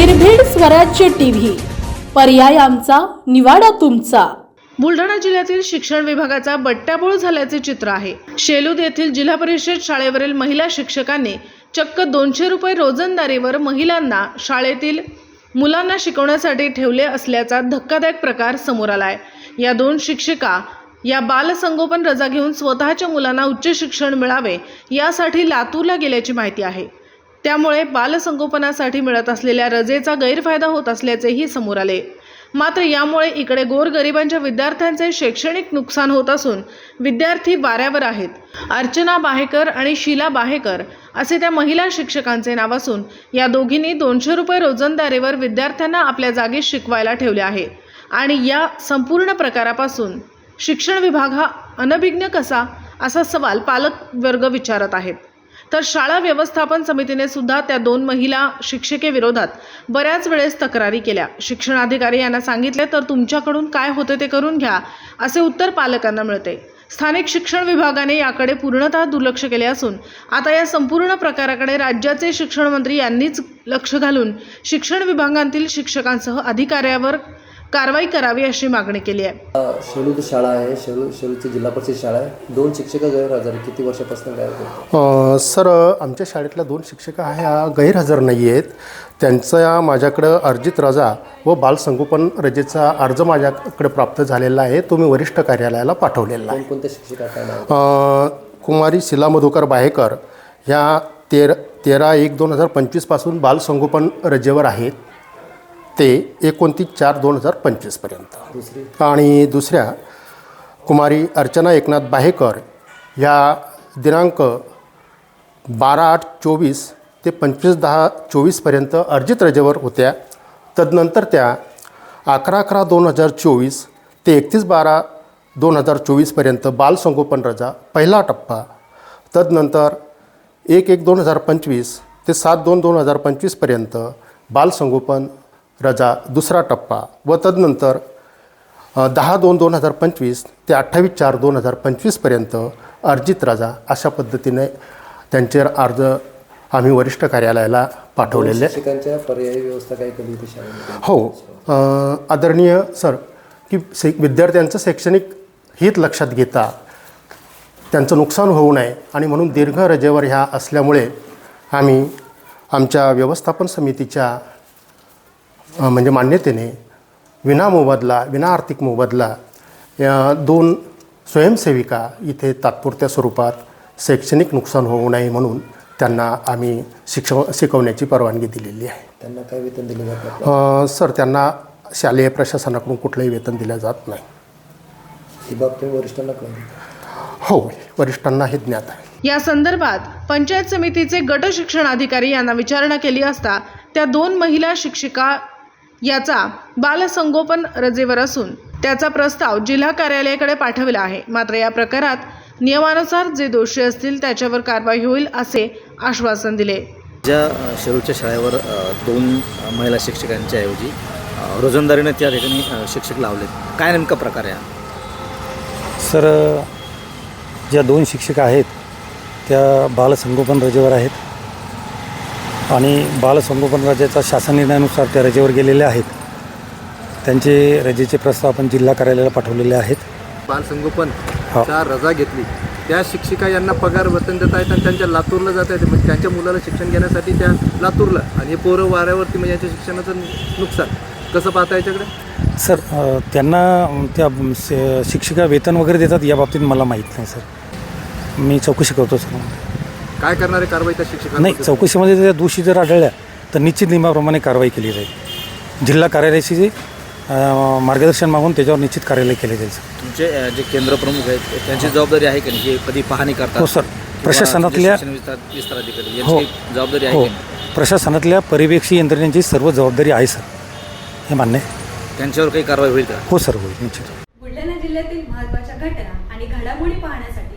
निर्भीड स्वराज्य टीव्ही. पर्याय आमचा निवाडा तुमचा. बुलढाणा जिल्ह्यातील शिक्षण विभागाचा बट्ट्याबोळ झाल्याचे चित्र आहे. शेलूद येथील जिल्हा परिषद शाळेवरील महिला शिक्षकांनी चक्क दोनशे रुपये रोजंदारीवर महिलांना शाळेतील मुलांना शिकवण्यासाठी ठेवले असल्याचा धक्कादायक प्रकार समोर आलाय. या दोन शिक्षिका या बालसंगोपन रजा घेऊन स्वतःच्या मुलांना उच्च शिक्षण मिळावे यासाठी लातूरला गेल्याची माहिती आहे. त्यामुळे बालसंगोपनासाठी मिळत असलेल्या रजेचा गैरफायदा होत असल्याचेही समोर आले. मात्र यामुळे इकडे गोरगरिबांच्या विद्यार्थ्यांचे शैक्षणिक नुकसान होत असून विद्यार्थी वाऱ्यावर आहेत. अर्चना बाहेकर आणि शीला बाहेकर असे त्या महिला शिक्षकांचे नाव असून या दोघींनी दोनशे रुपये रोजंदारीवर विद्यार्थ्यांना आपल्या जागी शिकवायला ठेवले आहे. आणि या संपूर्ण प्रकारापासून शिक्षण विभाग हा अनभिज्ञ कसा असा सवाल पालक वर्ग विचारत आहेत. तर शाळा व्यवस्थापन समितीने सुद्धा त्या दोन महिला शिक्षिकेविरोधात बऱ्याच वेळेस तक्रारी केल्या. शिक्षणाधिकारी यांना सांगितले तर तुमच्याकडून काय होते ते करून घ्या असे उत्तर पालकांना मिळते. स्थानिक शिक्षण विभागाने याकडे पूर्णतः दुर्लक्ष केले असून आता या संपूर्ण प्रकाराकडे राज्याचे शिक्षण मंत्री यांनीच लक्ष घालून शिक्षण विभागांतील शिक्षकांसह अधिकाऱ्यावर कारवाई करावी अशी मागणी केली आहे. शेलूद शाळा आहे. शेलू शेलूची जिल्हा परिषद शाळा आहे. दोन शिक्षक गैरहजर. किती वर्षापासून काय सर आमच्या शाळेतल्या दोन शिक्षिका ह्या गैरहजर नाही आहेत. त्यांचा माझ्याकडं अर्जित रजा व बालसंगोपन रजेचा अर्ज माझ्याकडे प्राप्त झालेला आहे. तो मी वरिष्ठ कार्यालयाला पाठवलेला आहे. कोणकोणत्या शिक्षिका कुमारी शिला मधुकर बाहेकर ह्या तेर तेरा एक दोन हजार पंचवीसपासून बालसंगोपन रजेवर आहेत. ते एकोणतीस चार दोन हजार पंचवीसपर्यंत आणि दुसऱ्या कुमारी अर्चना एकनाथ बाहेकर ह्या दिनांक बारा आठ चोवीस ते पंचवीस दहा चोवीसपर्यंत अर्जित रजेवर होत्या. तदनंतर त्या अकरा अकरा दोन हजार चोवीस ते एकतीस बारा दोन हजार चोवीसपर्यंत बालसंगोपन रजा पहिला टप्पा. तदनंतर एक एक दोन हजार पंचवीस ते सात दोन दोन हजार पंचवीसपर्यंत बालसंगोपन रजा दुसरा टप्पा व तदनंतर दहा दोन दोन हजार पंचवीस ते अठ्ठावीस चार दोन हजार पंचवीसपर्यंत अर्जित रजा अशा पद्धतीने त्यांचे अर्ज आम्ही वरिष्ठ कार्यालयाला पाठवलेले. पर्यायी व्यवस्था होती शाळेमध्ये? हो आदरणीय सर की से विद्यार्थ्यांचं शैक्षणिक हित लक्षात घेता त्यांचं नुकसान होऊ नये आणि म्हणून दीर्घ रजेवर ह्या असल्यामुळे आम्ही आमच्या व्यवस्थापन समितीच्या म्हणजे मान्यतेने विना मोबदला विना आर्थिक मोबदला या दोन स्वयंसेविका इथे तात्पुरत्या स्वरूपात शैक्षणिक नुकसान होऊ नये म्हणून त्यांना आम्ही शिक्षव शिकवण्याची परवानगी दिलेली आहे. त्यांना काय वेतन दिले जात सर त्यांना शालेय प्रशासनाकडून कुठलंही वेतन दिलं जात नाही. ही बाब तुम्ही वरिष्ठांना कळली हो वरिष्ठांना हे ज्ञात आहे. या संदर्भात पंचायत समितीचे गट शिक्षण अधिकारी यांना विचारणा केली असता त्या दोन महिला शिक्षिका याचा बालसंगोपन रजेवर असून त्याचा प्रस्ताव जिल्हा कार्यालयाकडे पाठविला आहे. मात्र या प्रकारात नियमानुसार जे दोषी असतील त्याच्यावर कारवाई होईल असे आश्वासन दिले. ज्या शेरूच्या शाळेवर दोन महिला शिक्षकांच्या ऐवजी रोजंदारीने त्या ठिकाणी शिक्षक लावलेत. काय नेमका प्रकार आहे? सर ज्या दोन शिक्षिका आहेत त्या बालसंगोपन रजेवर आहेत. आणि बालसंगोपन रजेचा शासन निर्णयानुसार त्या रजेवर गेलेल्या आहेत. त्यांचे रजेचे प्रस्ताव आपण जिल्हा कार्यालयाला पाठवलेले आहेत. बालसंगोपन हो. रजा घेतली. त्या शिक्षिका यांना पगार वेतन देत आहेत आणि त्यांच्या लातूरला जात आहेत. म्हणजे त्यांच्या मुलाला शिक्षण घेण्यासाठी त्या लातूरला. आणि हे पोरं वाऱ्यावरती म्हणजे यांच्या शिक्षणाचं नुकसान. कसं पाहता याच्याकडे? सर अ, त्यांना त्या शिक्षिका वेतन वगैरे देतात या बाबतीत मला माहीत नाही सर. मी चौकशी करतो सर. काय करणारे कारवाई त्या शिक्षकांना नाही चौकशीमध्ये त्या दोषी जर आढळल्या तर निश्चित नियमाप्रमाणे कारवाई केली जाईल. जिल्हा कार्यालयाशी अ, मार्गदर्शन मागून त्याच्यावर निश्चित कार्यालय केले जाईल सर. तुमचे अ, जे केंद्र प्रमुख आहेत त्यांची जबाबदारी आहे की नाही? हे कधी पाहणी करतात? हो, सर. किंवा प्रशासनातल्या- जे शिक्षण विस्तार विस्तार अधिकारी हो. यांची काही जबाबदारी आहे हो. की नाही? प्रशासनातल्या पर्यवेक्षी यंत्रणेची सर्व जबाबदारी आहे सर. हे मान्य आहे. त्यांच्यावर काही कारवाई होईल का? हो सर होईल. निश्चित बुलढाणा जिल्ह्यातील महत्त्वाच्या घटना आणि घडामोडी पाहण्यासाठी